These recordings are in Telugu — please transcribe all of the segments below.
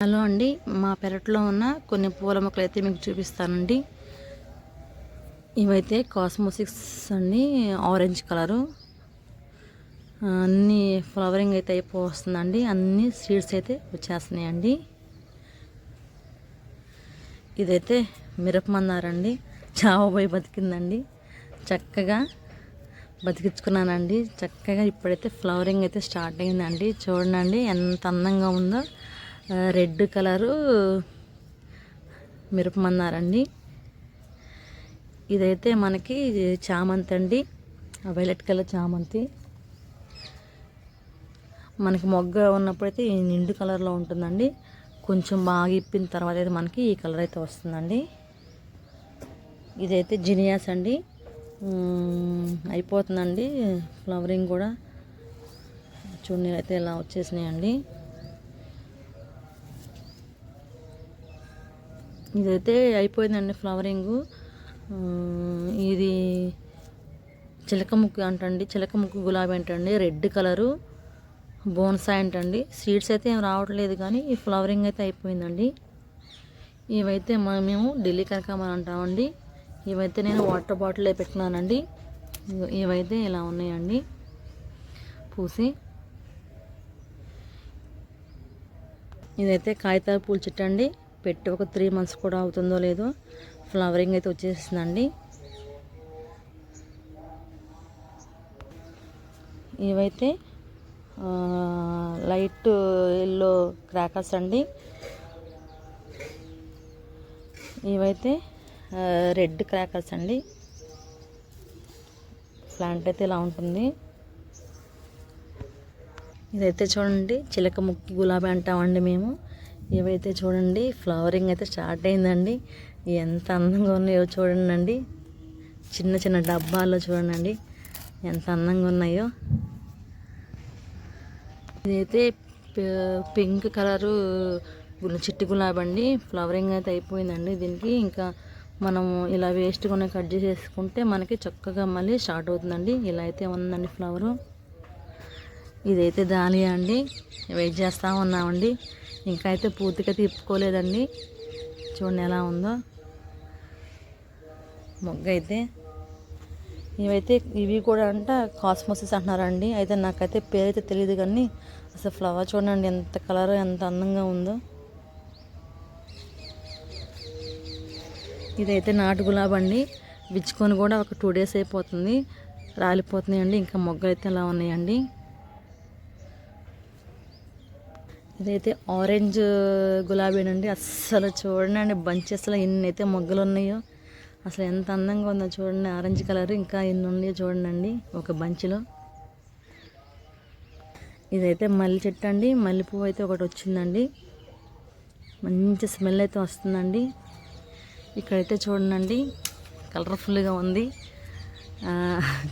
హలో అండి. మా పెరట్లో ఉన్న కొన్ని పూల మొక్కలు అయితే మీకు చూపిస్తానండి. ఇవైతే కాస్మోసిక్స్ అండి ఆరెంజ్ కలరు. అన్ని ఫ్లవరింగ్ అయితే అయిపోతుందండి అన్ని సీడ్స్ అయితే వచ్చేస్తున్నాయండి. ఇదైతే మిరపమన్నారండి చావబోయి బతికిందండి. చక్కగా బతికించుకున్నానండి. చక్కగా ఇప్పుడైతే ఫ్లవరింగ్ అయితే స్టార్ట్ అయిందండి. చూడండి ఎంత అందంగా ఉందో. రెడ్ కలరు మిరపమన్నారండి. ఇదైతే మనకి చామంతి అండి. వైలెట్ కలర్ చామంతి. మనకి మొగ్గ ఉన్నప్పుడైతే ఈ నిండు కలర్లో ఉంటుందండి. కొంచెం బాగా ఇప్పిన తర్వాత అయితే మనకి ఈ కలర్ అయితే వస్తుందండి. ఇదైతే జినియాస్ అండి. అయిపోతుందండి. ఫ్లవరింగ్ కూడా. చున్నీలు అయితే ఇలా వచ్చేసినాయండి. ఇదైతే అయిపోయిందండి ఫ్లవరింగ్. ఇది చిలక ముక్కు అంటండి చిలకముక్కు గులాబీ అంటండి రెడ్ కలరు బోన్సాయ్ అంటండి. సీడ్స్ అయితే ఏం రావట్లేదు కానీ ఈ ఫ్లవరింగ్ అయితే అయిపోయిందండి. ఇవైతే మ- మేము ఢిల్లీ కనకామని అంటామండి. ఇవైతే నేను వాటర్ బాటిల్ పెట్టినానండి. ఇవైతే ఇలా ఉన్నాయండి. పూసి. ఇదైతే కాగితాల పూల చెట్టు అండి. పెట్టి. ఒక త్రీ మంత్స్ కూడా అవుతుందో లేదో ఫ్లవరింగ్ అయితే వచ్చేసిందండి. ఇవైతే లైట్ ఎల్లో క్రాకర్స్ అండి. ఇవైతే రెడ్ క్రాకర్స్ అండి. ప్లాంట్ అయితే ఇలా ఉంటుంది. ఇదైతే చూడండి చిలక ముక్కి గులాబీ అంటామండి మేము. ఇవైతే చూడండి ఫ్లవరింగ్ అయితే స్టార్ట్ అయిందండి. ఎంత అందంగా ఉన్నాయో చూడండి చిన్న చిన్న డబ్బాల్లో చూడండి ఎంత అందంగా ఉన్నాయో. ఇదైతే పింక్ కలరు చిట్టి గులాబీ అండి. ఫ్లవరింగ్ అయితే అయిపోయిందండి దీనికి. ఇంకా మనము ఇలా వేస్ట్గానే కట్ చేసేసుకుంటే మనకి చక్కగా మళ్ళీ స్టార్ట్ అవుతుందండి. ఇలా అయితే ఉందండి ఫ్లవరు. ఇదైతే దాలియా అండి. వెయిట్ చేస్తూ ఉన్నామండి. ఇంకా అయితే పూర్తిగా తిప్పుకోలేదండి. చూడండి ఎలా ఉందో. మొగ్గ అయితే ఇవైతే ఇవి కూడా అంట కాస్మోసిస్ అంటున్నారండి. అయితే నాకైతే పేరు అయితే తెలియదు కానీ అసలు ఫ్లవర్ చూడండి ఎంత కలర్ ఎంత అందంగా ఉందో. ఇదైతే నాటు గులాబ్ అండి విచ్చుకొని కూడా ఒక టూ డేస్ అయిపోతుంది. రాలిపోతున్నాయండి. ఇంకా మొగ్గలు అయితే ఎలా ఉన్నాయండి. ఇదైతే ఆరెంజ్ గులాబీనండి. అస్సలు చూడండి బంచెస్లో ఎన్ని అయితే మొగ్గలు ఉన్నాయో అసలు ఎంత అందంగా ఉందో చూడండి. ఆరెంజ్ కలర్ ఇంకా ఎన్ని ఉన్నాయో చూడండి ఒక బంచ్లో. ఇదైతే మల్లె చెట్టు అండి. మల్లెపువ్వు అయితే ఒకటి వచ్చిందండి. మంచి స్మెల్ అయితే వస్తుందండి. ఇక్కడైతే చూడండి కలర్ఫుల్గా ఉంది.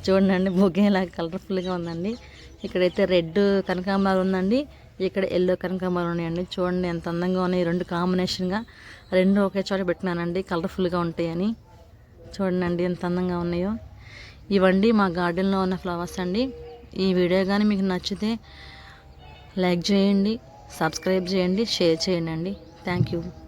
చూడండి బొగ్గేలాగా కలర్ఫుల్గా ఉందండి. ఇక్కడైతే రెడ్ కనకాంబరాలు ఉందండి. ఇక్కడ ఎల్లో కనకాంబరాలు ఉన్నాయండి. చూడండి ఎంత అందంగా ఉన్నాయి. రెండు కాంబినేషన్గా రెండు ఒకే చోట పెట్టినానండి. కలర్ఫుల్గా ఉంటాయని. చూడండి ఎంత అందంగా ఉన్నాయో. ఇవండి మా గార్డెన్లో ఉన్న ఫ్లవర్స్ అండి. ఈ వీడియో కానీ మీకు నచ్చితే లైక్ చేయండి సబ్స్క్రైబ్ చేయండి షేర్ చేయండి. అండి థ్యాంక్ యూ